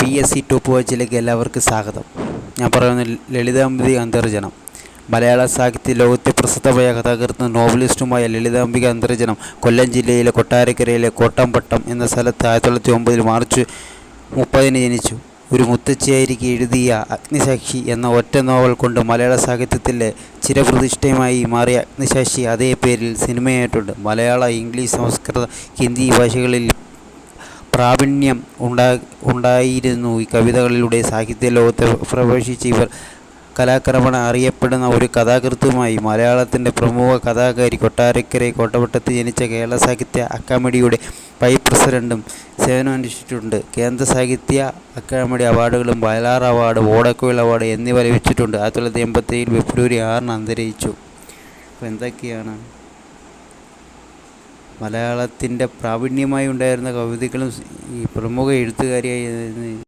P S C top വാച്ചിലേക്ക് എല്ലാവർക്കും സ്വാഗതം. ഞാൻ പറയുന്ന ലളിതാംബിക അന്തർജനം. മലയാള സാഹിത്യ ലോകത്തെ പ്രസിദ്ധമായ കഥാകൃത്തും നോവലിസ്റ്റുമായ ലളിതാംബിക അന്തർജനം കൊല്ലം ജില്ലയിലെ കൊട്ടാരക്കരയിലെ കോട്ടംപട്ടം എന്ന സ്ഥലത്ത് ആയിരത്തി തൊള്ളായിരത്തി ഒമ്പതിൽ മാർച്ച് മുപ്പതിന് ജനിച്ചു. ഒരു മുത്തച്ഛിയായിരിക്കെ എഴുതിയ അഗ്നിസാക്ഷി എന്ന ഒറ്റ നോവൽ കൊണ്ട് മലയാള സാഹിത്യത്തിലെ ചിരപ്രതിഷ്ഠയുമായി മാറിയ അഗ്നിസാക്ഷി അതേ പേരിൽ സിനിമയായിട്ടുണ്ട്. മലയാള ഇംഗ്ലീഷ് സംസ്കൃത ഹിന്ദി ഭാഷകളിൽ പ്രാവീണ്യം ഉണ്ടാ ഉണ്ടായിരുന്നു. ഈ കവിതകളിലൂടെ സാഹിത്യ ലോകത്തെ പ്രവേശിച്ച ഇവർ കലാക്രമണ അറിയപ്പെടുന്ന ഒരു കഥാകൃത്തുമായി മലയാളത്തിന്റെ പ്രമുഖ കഥാകാരി കൊട്ടാരക്കരെ കോട്ടവട്ടത്ത് ജനിച്ച കേരള സാഹിത്യ അക്കാദമിയുടെ വൈസ് പ്രസിഡന്റും സേവനമനുഷ്ഠിച്ചിട്ടുണ്ട് കേന്ദ്ര സാഹിത്യ അക്കാദമി അവാർഡുകളും വയലാർ അവാർഡ് ഓടക്കോയിൽ അവാർഡ് എന്നിവ ലഭിച്ചിട്ടുണ്ട്. ആയിരത്തി തൊള്ളായിരത്തി എൺപത്തേഴിൽ ഫെബ്രുവരി ആറിന് അന്തരിച്ചു. അപ്പോൾ എന്തൊക്കെയാണ് മലയാളത്തിന്റെ പ്രാവീണ്യമായി ഉണ്ടായിരുന്ന കവിതകളും ഈ പ്രമുഖ എഴുത്തുകാരിയായി